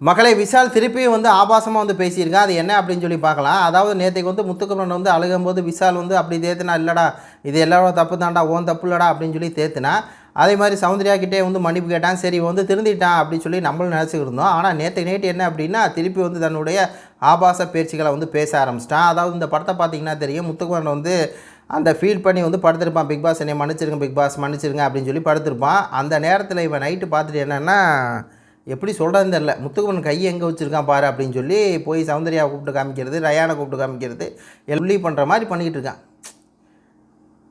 மகளை விஷால் திருப்பியும் வந்து ஆபாசமாக வந்து பேசியிருக்கான் அது என்ன அப்படின்னு சொல்லி பார்க்கலாம். அதாவது நேற்றுக்கு வந்து முத்துக்குமரன் வந்து அழுகும்போது விஷால் வந்து அப்படி தேத்துனா இல்லைடா இது எல்லாரோட தப்பு தான்டா ஓன் தப்பு இல்லடா அப்படின்னு சொல்லி தேத்துனா அதே மாதிரி சௌந்தர்யா கிட்டே வந்து மன்னிப்பு கேட்டான். சரி வந்து திருந்திட்டான் அப்படின்னு சொல்லி நம்மளும் நினச்சிக்கிருந்தோம் இருந்தோம். ஆனால் நேற்று நேற்று என்ன அப்படின்னா திருப்பி வந்து தன்னுடைய ஆபாச பேச்சுக்களை வந்து பேச ஆரம்பிச்சிட்டான். அதாவது இந்த படத்தை பார்த்தீங்கன்னா தெரியும் முத்துக்குமரன் வந்து அந்த ஃபீல் பண்ணி வந்து படுத்திருப்பான். பிக் பாஸ் என்னை மன்னிச்சிருங்க பிக் பாஸ் மன்னிச்சிருங்க அப்படின்னு சொல்லி படுத்திருப்பான். அந்த நேரத்தில் இவன் நைட்டு பார்த்துட்டு என்னென்னா எப்படி சொல்கிறதுன்னு தெரில முத்துக்குமன் கையை எங்கே வச்சுருக்கான் பாரு அப்படின்னு சொல்லி போய் சௌந்தர்யாவை கூப்பிட்டு காமிக்கிறது ரயானை கூப்பிட்டு காமிக்கிறது எல்லி பண்ணுற மாதிரி பண்ணிக்கிட்டு இருக்கான்.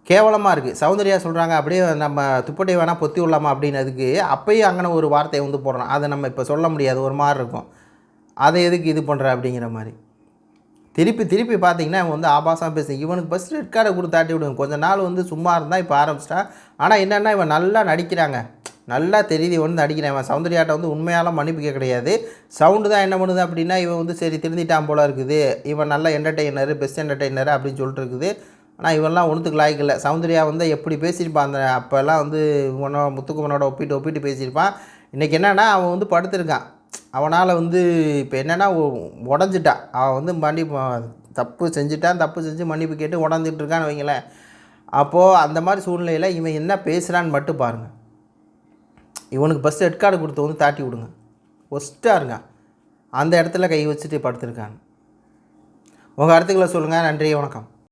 கேவலமாக இருக்குது சௌந்தர்யா சொல்கிறாங்க அப்படியே நம்ம துப்பட்டை வேணால் பொத்தி விடலாமா அப்படின்னதுக்கு அப்பயும் அங்கே ஒரு வார்த்தையை வந்து போடுறான். அதை நம்ம இப்போ சொல்ல முடியாது ஒரு மாதிரி இருக்கும். அதை எதுக்கு இது பண்ணுற அப்படிங்கிற மாதிரி. திருப்பி திருப்பி பார்த்தீங்கன்னா இவன் வந்து ஆபாசமாக பேசு இவனுக்கு ஃபஸ்ட் ரெட் கார்டை கொடுத்து தாட்டி விடுங்க. கொஞ்ச நாள் வந்து சும்மா இருந்தால் இப்போ ஆரம்பிச்சிட்டான் ஆனால் என்னென்னா இவன் நல்லா நடிக்கிறாங்க. நல்லா தெரியுது இவன் வந்து அடிக்கிறேன் அவன் சௌந்தர்யாட்ட வந்து உண்மையால மன்னிப்பு கிடையாது. சவுண்டு தான் என்ன பண்ணுது அப்படின்னா இவன் வந்து சரி திருந்திட்டான் போல இருக்குது. இவன் நல்ல என்டர்டெய்னர் பெஸ்ட் என்டர்டெய்னர் அப்படின்னு சொல்லிட்டு இருக்குது. ஆனால் இவன்லாம் ஒன்றுத்துக்கு லாய்க்கு இல்லை. சௌந்தர்யா வந்து எப்படி பேசியிருப்பான் அந்த அப்போல்லாம் வந்து இவனோ முத்துக்குமனோட ஒப்பிட்டு ஒப்பிட்டு பேசியிருப்பான். இன்றைக்கி என்னென்னா அவன் வந்து படுத்திருக்கான். அவனால் வந்து இப்போ என்னென்னா உடஞ்சிட்டான். அவன் வந்து மன்னிப்பு தப்பு செஞ்சுட்டான் தப்பு செஞ்சு மன்னிப்பு கேட்டு உடஞ்சிட்டு இருக்கான்னு வைங்களேன். அப்போது அந்த மாதிரி சூழ்நிலையில் இவன் என்ன பேசுகிறான்னு மட்டும் பாருங்கள் இவனுக்கு ஃபஸ்ட் ரெட் கார்டு கொடுத்து வந்து தாட்டி விடுங்க. ஒஸ்ட்டாக இருங்க அந்த இடத்துல கை வச்சுட்டு படுத்திருக்காங்க உங்கள் கருத்துக்களை சொல்லுங்கள் நன்றி வணக்கம்.